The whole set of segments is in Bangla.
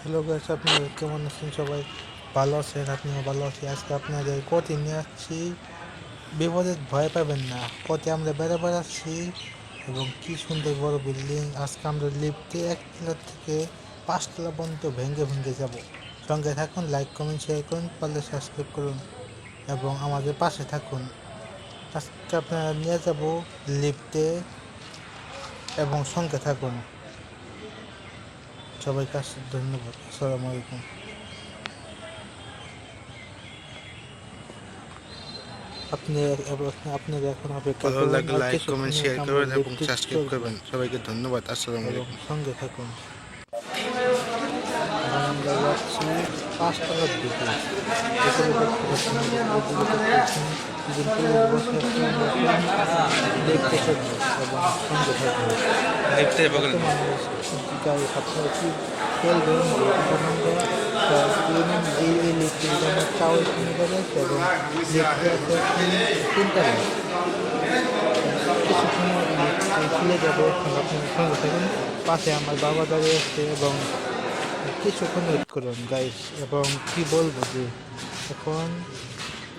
হ্যালো গাইস আপনি কেমন আছেন সবাই? ভালো আছেন? আপনিও ভালো আছি। আজকে আপনাদের কোটি নিয়ে আসছি। বিপদে ভয় পাবেন না। কোটি আমরা বেড়ে বেড়াচ্ছি এবং কি সুন্দর বড় বিল্ডিং। আজকে আমরা লিফটে এক তলা থেকে পাঁচতলা পর্যন্ত ভেঙে ভেঙে যাব। সঙ্গে থাকুন লাইক কমেন্ট শেয়ার করুন, পারলে সাবস্ক্রাইব করুন এবং আমাদের পাশে থাকুন। আজকে আপনারা নিয়ে যাব লিফটে এবং সঙ্গে থাকুন। সবাইকে আসতে ধন্যবাদ। আসসালামু আলাইকুম। আপনি এখন- এখন অপেক্ষা ভালো লাগলে লাইক কমেন্ট শেয়ার করবেন এবং সাবস্ক্রাইব করবেন। সবাইকে ধন্যবাদ। আসসালামু আলাইকুম। সঙ্গে থাকুন। আমরা যাচ্ছি পাঁচতলার দিকে। লিফটে বগল একটা মানুষ কি আমরা চাউল কিনে পাশে আমার বাবা দাঁড়িয়ে আছে এবং কিছুক্ষণ ওয়েট করুন গাইস এবং কি বলব যে এখন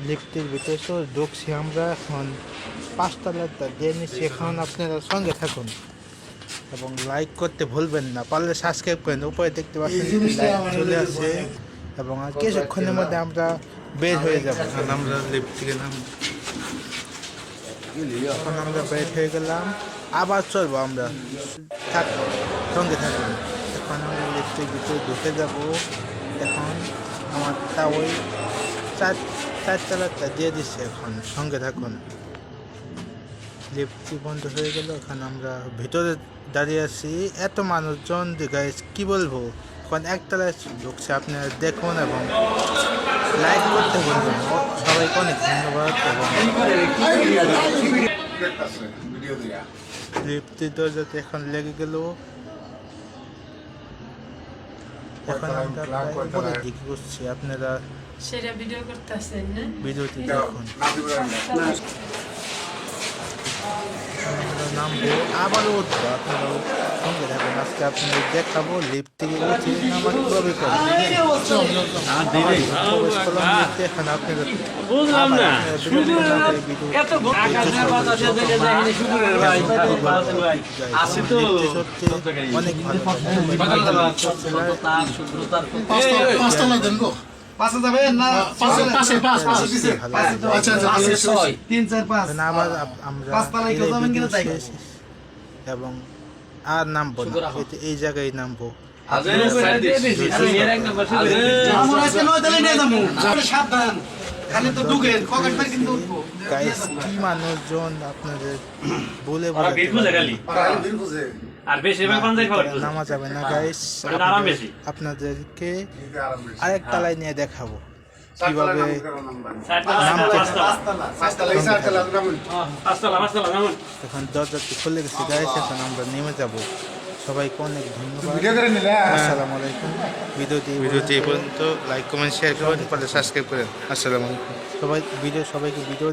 লিফটের ভিতরে তো ঢুকছি আমরা এখন পাঁচতলাটা দিয়ে নিচ্ছি এখন আপনারা সঙ্গে থাকুন। এবং লাইক করতে ভুলবেন না পারলে সাবস্ক্রাইব করেন। উপরে দেখতে পাচ্ছেন চলে আসে এবং আর কিছুক্ষণের মধ্যে আমরা বের হয়ে যাব। আমরা লিফট থেকে নাম এখন আমরা বের হয়ে গেলাম। আবার চলবো আমরা। থাক সঙ্গে থাকুন। এখন আমরা লিফটের ভিতরে ঢুকে যাব। এখন আমার তা ওই চার চারতলাটা দিয়ে দিচ্ছে এখন, সঙ্গে থাকুন। লিফটটি বন্ধ হয়ে গেল এখন আমরা ভিতরে দাঁড়িয়ে আছি। এত মানুষজন গাইস কি বলব? এখন একতলায় ঢুকছে আপনারা দেখুন এবং লাইক করতে বলবেন। সবাইকে অনেক ধন্যবাদ লিফটের দরজাতে এখন লেগে গেল। এখন আমরা উপরের দিকে করছি আপনারা সেটা ভিডিও করতেছেন না? নামবো উঠবো সঙ্গে আজকে আপনাদের দেখাবো লিফট থেকে উঠে কীভাবে আপনাদের। বুঝলাম ভিডিও না। করে ভিডিও এত আকাশের বাতাসে দেখে যায়নি শুকুরের ভাই। বাসের ভাই। আসি তো। লিফটে সত্যি অনেক ভালো। না পাঁচ পাশে পিছে আচ্ছা আচ্ছা পাশে ছয়। তিন চার পাঁচ। এখন আবার আপ- আমরা পাঁচতলায় কেউ যাবেন কিনা? তাই। এবং আর নামবো না। এই জায়গায় নামবো। কি মানুষজন আপনাদের বলে ওরা আর বেশি। নামা যাবে না গাইস। আপনাদেরকে আরেক তালায় নিয়ে দেখাবো। কীভাবে। এখন দরজাটি খুলে গেছে গাইস এখন আমরা নেমে যাব। সবাইকে অনেক ধন্যবাদ। ভিডিও আসসালামু আলাইকুম। ভিডিওটি ভিডিওটি এই পর্যন্ত লাইক কমেন্ট শেয়ার পারলে সাবস্ক্রাইব করেন। আসসালামু আলাইকুম। সবাই ভিডিও সবাইকে ভিডিও